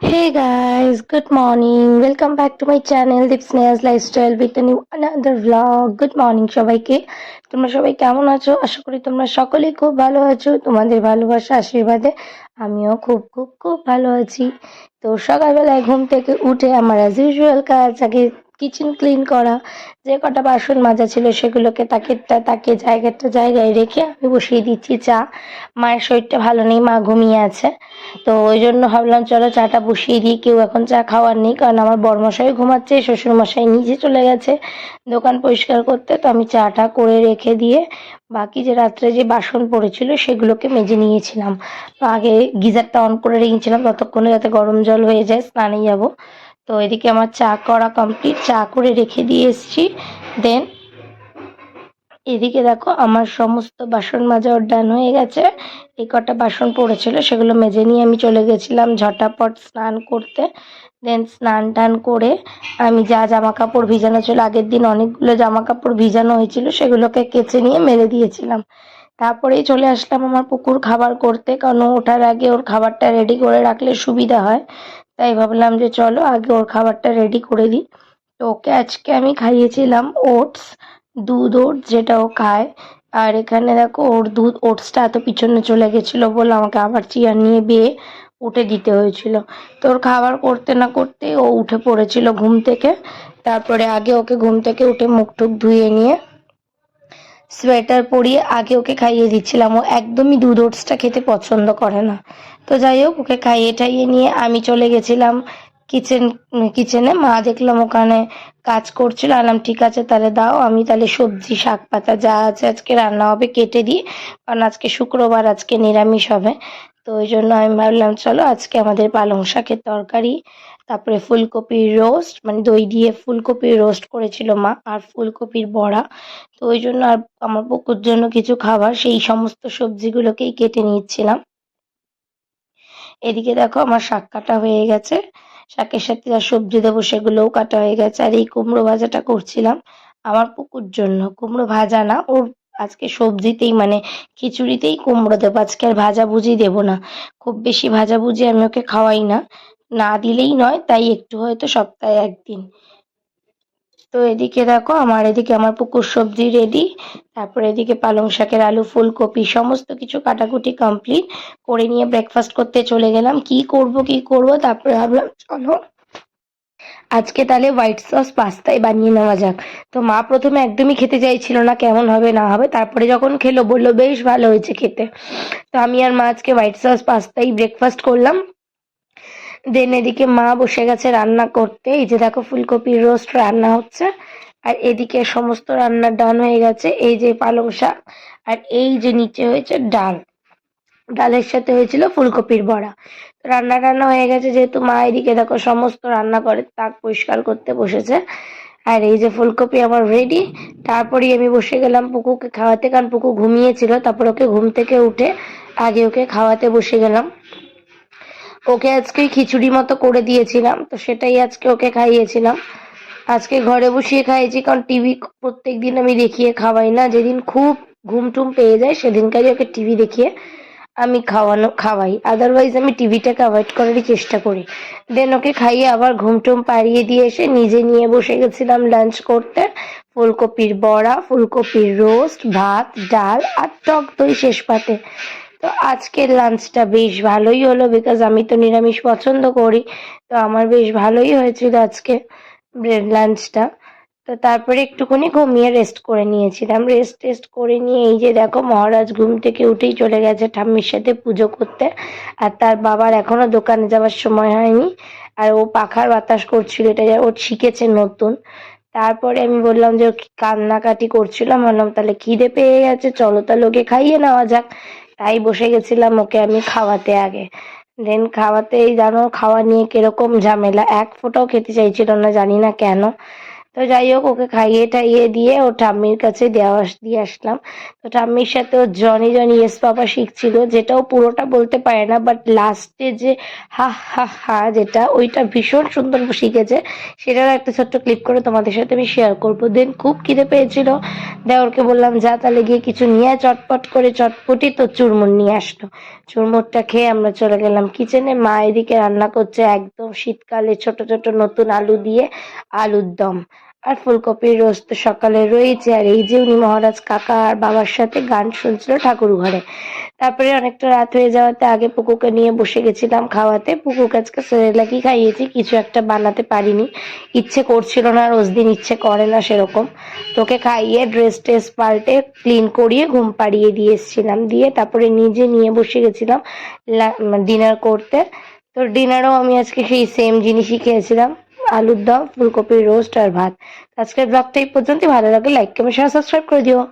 Good morning. Welcome back to my channel Deep Snails Lifestyle with a new another vlog. Good morning সবাইকে তোমরা সবাই কেমন আছো আশা করি তোমরা সকলেই খুব ভালো আছো তোমাদের ভালোবাসা আশীর্বাদে আমিও খুব খুব খুব ভালো আছি তো সকালবেলায় ঘুম থেকে উঠে আমার অ্যাজ ইউজুয়াল কাজ আগে কিচেন ক্লিন করা, যে কটা বাসন মাজা ছিল সেগুলোকে তাকেরটা তাকে জায়গাটা জায়গায় রেখে আমি বসিয়ে দিচ্ছি চা। মায়ের শরীরটা ভালো নেই, মা ঘুমিয়ে আছে। তো ওই জন্য ভাবলাম, চলো চাটা বসিয়ে দিই, কেউ এখন চা খাওয়ার নেই, কারণ আমার বরমশাই ঘুমাচ্ছে, শ্বশুরমশাই নিজে চলে গেছে। দোকান পরিষ্কার করতে, তো আমি চাটা করে রেখে দিয়ে বাকি যে রাত্রে যে বাসন পড়েছিল সেগুলোকে মেজে নিয়েছিলাম। তো আগে গিজারটা অন করে রেখেছিলাম, ততক্ষণে যাতে গরম জল হয়ে যায়, স্নানে যাব। তো এদিকে আমার চা করা কমপ্লিট চা করে রেখে দিয়ে এসছি। দেন এদিকে দেখো আমার সমস্ত বাসন মাজা ডান হয়ে গেছে। এই কটা বাসন পড়েছিল, সেগুলো মেজে নিয়ে আমি চলে গেছিলাম ঝটাপট স্নান করতে। দেন স্নান টান করে আমি যা জামা কাপড় ভিজানো ছিল, আগের দিন অনেকগুলো জামা কাপড় ভিজানো হয়েছিল, সেগুলোকে কেচে নিয়ে মেলে দিয়েছিলাম। তারপরেই চলে আসলাম আমার পুকুর খাবার করতে, কারণ ওঠার আগে ওর খাবারটা রেডি করে রাখলে সুবিধা হয়। তাই ভাবলাম যে চলো আগে ওর খাবারটা রেডি করে দিই। তো ওকে আজকে আমি খাইয়েছিলাম ওটস দুধ ওটস যেটা ও খায়। আর এখানে দেখো ওর দুধ ওটসটা এত পিছনে চলে গেছিল বলে আমাকে আবার চেয়ার নিয়ে বেয়ে উঠে দিতে হয়েছিল। তো ওর খাবার করতে না করতে ও উঠে পড়েছিল ঘুম থেকে। তারপরে আগে ওকে ঘুম থেকে উঠে মুখ টুক ধুয়ে নিয়ে সোয়েটার পরিয়ে আগে ওকে খাইয়ে দিচ্ছিলাম। ও একদমই দুধ ওটসটা খেতে পছন্দ করে না। তো যাই হোক, ওকে খাইয়ে টাইয়ে নিয়ে আমি চলে গেছিলাম। কিচেন কিচেনে মা দেখলাম ওখানে কাজ করছিল। আলাম, ঠিক আছে, তাহলে দাও, আমি তাহলে সবজি শাক পাতা যা আছে আজকে রান্না হবে, কেটে দিই। কারণ আজকে শুক্রবার, আজকে নিরামিষ হবে। তো ওই জন্য আমি ভাবলাম, চলো, আজকে আমাদের পালং শাকের তরকারি, তারপরে ফুলকপির রোস্ট মানে দই দিয়ে ফুলকপির রোস্ট করেছিল মা, আর ফুলকপির বড়া। তো ওই জন্য আর আমার পুকুর জন্য কিছু খাবার, সেই সমস্ত সবজিগুলোকেই কেটে নিচ্ছিলাম। এদিকে দেখো, আমার শাক কাটা হয়ে গেছে। শাকের সাথে যা সবজি দেবো সেগুলোও কাটা হয়ে গেছে। আর এই কুমড়ো ভাজাটা করছিলাম আমার পুকুর জন্য। কুমড়ো ভাজা না, ওর আজকে সবজিতেই মানে খিচুড়িতেই কুমড়ো দেবো। আজকে আর ভাজাভুজি দেবো না। খুব বেশি ভাজাভুজি আমি ওকে খাওয়াই না। না দিলেই নয়, তাই একটু হয়তো সপ্তাহে একদিন। তো এদিকে দেখো, আমার এদিকে আমার পুকুর সবজি রেডি তারপরে এদিকে পালং শাকের আলু, ফুলকপি, সমস্ত কিছু কাটাকুটি কমপ্লিট করে নিয়ে ব্রেকফাস্ট করতে চলে গেলাম। কি করব কি করব? তারপরে ভাবলাম, চলো। আজকে তাহলে হোয়াইট সস পাস্তাই বানিয়ে নেওয়া যাক। তো মা প্রথমে একদমই খেতে চাইছিল না কেমন হবে, না হবে। তারপরে যখন খেলো, বলল, বেশ ভালো হয়েছে খেতে। তো আমি আর মা আজকে হোয়াইট সস পাস্তাই ব্রেকফাস্ট করলাম। দেন এদিকে মা বসে গেছে রান্না করতে। এই যে দেখো ফুলকপির রোস্ট রান্না হচ্ছে। আর এদিকে সমস্ত রান্না ডান হয়ে গেছে। এই যে পালং শাক আর এই যে নিচে হয়েছে ডাল। ডালের সাথে হয়েছিল ফুলকপির বড়া। রান্না টান্না হয়ে গেছে যেহেতু মা এদিকে দেখো সমস্ত রান্না করে, তাক পরিষ্কার করতে বসেছে। আর এই যে ফুলকপি আমার রেডি তারপরেই আমি বসে গেলাম পুকুকে খাওয়াতে। কারণ পুকু ঘুমিয়েছিল, তারপর ওকে ঘুম থেকে উঠে আগে ওকে খাওয়াতে বসে গেলাম। ওকে আজকে খিচুড়ি মতো করে দিয়েছিলাম, তো সেটাই আজকে ওকে খাইয়েছিলাম। আজকে ঘরে বসিয়ে খাইয়েছি, কারণ টিভি প্রত্যেক দিন আমি দেখিয়ে খাওয়াই না। যেদিন খুব ঘুম টুম পেয়ে যায়, সেদিনকারই ওকে টিভি দেখিয়ে আমি খাওয়ানো, খাওয়াই। আদারওয়াইজ আমি টিভিটাকে অ্যাভয়েড করারই চেষ্টা করি। দেন ওকে খাইয়ে আবার ঘুম টুম পাড়িয়ে দিয়ে এসে নিজে নিয়ে বসে গেছিলাম লাঞ্চ করতে। ফুলকপির বড়া, ফুলকপির রোস্ট ভাত, ডাল আর টক দই শেষ পাতে তো আজকের লাঞ্চটা বেশ ভালোই হলো বিকজ আমি তো নিরামিষ পছন্দ করি। তো আমার বেশ ভালোই হয়েছিল আজকে লাঞ্চটা তো তারপরে একটুখানি ঘুমিয়ে রেস্ট করে নিয়েছিলাম। রেস্ট টেস্ট করে নিয়ে এই যে দেখো মহারাজ ঘুম থেকে উঠেই চলে গেছে ঠাম্মির সাথে পুজো করতে। আর তার বাবার এখনও দোকানে যাওয়ার সময় হয়নি। আর ও পাখার বাতাস করছিল, এটা ও শিখেছে নতুন। তারপরে আমি বললাম যে ও কান্নাকাটি করছিলাম বললাম, তাহলে খিদে পেয়ে গেছে, চলো তাহলে ওকে খাইয়ে নেওয়া যাক। তাই বসে গেছিলাম ওকে আমি খাওয়াতে আগে। দেন খাওয়াতেই জানো, খাওয়া নিয়ে কীরকম ঝামেলা। এক ফোঁটাও খেতে চাইছিল না, জানি না কেন। তো যাই হোক, ওকে খাইয়ে টাইয়ে দিয়ে ও ঠাম্মির কাছে দেওয়া দিয়ে আসলাম। তো ঠাম্মির সাথে ও জনি জনি ইয়েস পাপা শিখছিল যেটাও পুরোটা বলতে পারে না বাট লাস্টে যে হা হা হা, যেটা, ওইটা ভীষণ সুন্দর শিখেছে। সেটারও একটা ছোট্ট ক্লিপ করে তোমাদের সাথে আমি শেয়ার করব। দেন খুব খিদে পেয়েছিল। দেওরকে বললাম, যা তাহলে গিয়ে কিছু নিয়ে চটপট করে চটপটি তো চুরমুর নিয়ে আসলো। চুরমুরটা খেয়ে আমরা চলে গেলাম কিচেনে মা এদিকে রান্না করছে একদম শীতকালে ছোট ছোট নতুন আলু দিয়ে আলুর দম। আর ফুলকপির রোস্ট তো সকালে রয়েছে, আর এই যে উনি মহারাজ কাকা আর বাবার সাথে গান শুনছিল ঠাকুর ঘরে। তারপরে অনেকটা রাত হয়ে যাওয়াতে আগে পুকুকে নিয়ে বসে গেছিলাম খাওয়াতে। পুকুকে আজকে সেরেলাকি খাইয়েছি, কিছু একটা বানাতে পারিনি। ইচ্ছে করছিল না রোজ দিন ইচ্ছে করে না সেরকম। তোকে খাইয়ে ড্রেস ট্রেস পাল্টে ক্লিন করিয়ে ঘুম পাড়িয়ে দিয়ে এসেছিলাম। দিয়ে তারপরে নিজে নিয়ে বসে গেছিলাম ডিনার করতে। তো ডিনারও আমি আজকে সেই সেম জিনিসই খেয়েছিলাম। আলুর দম, ফুলকপির রোস্ট আর ভাত। আজকের ব্লগটা এই পর্যন্ত ভালো লাগে লাইক কমেন্ট শেয়ার সাবস্ক্রাইব করে দিও।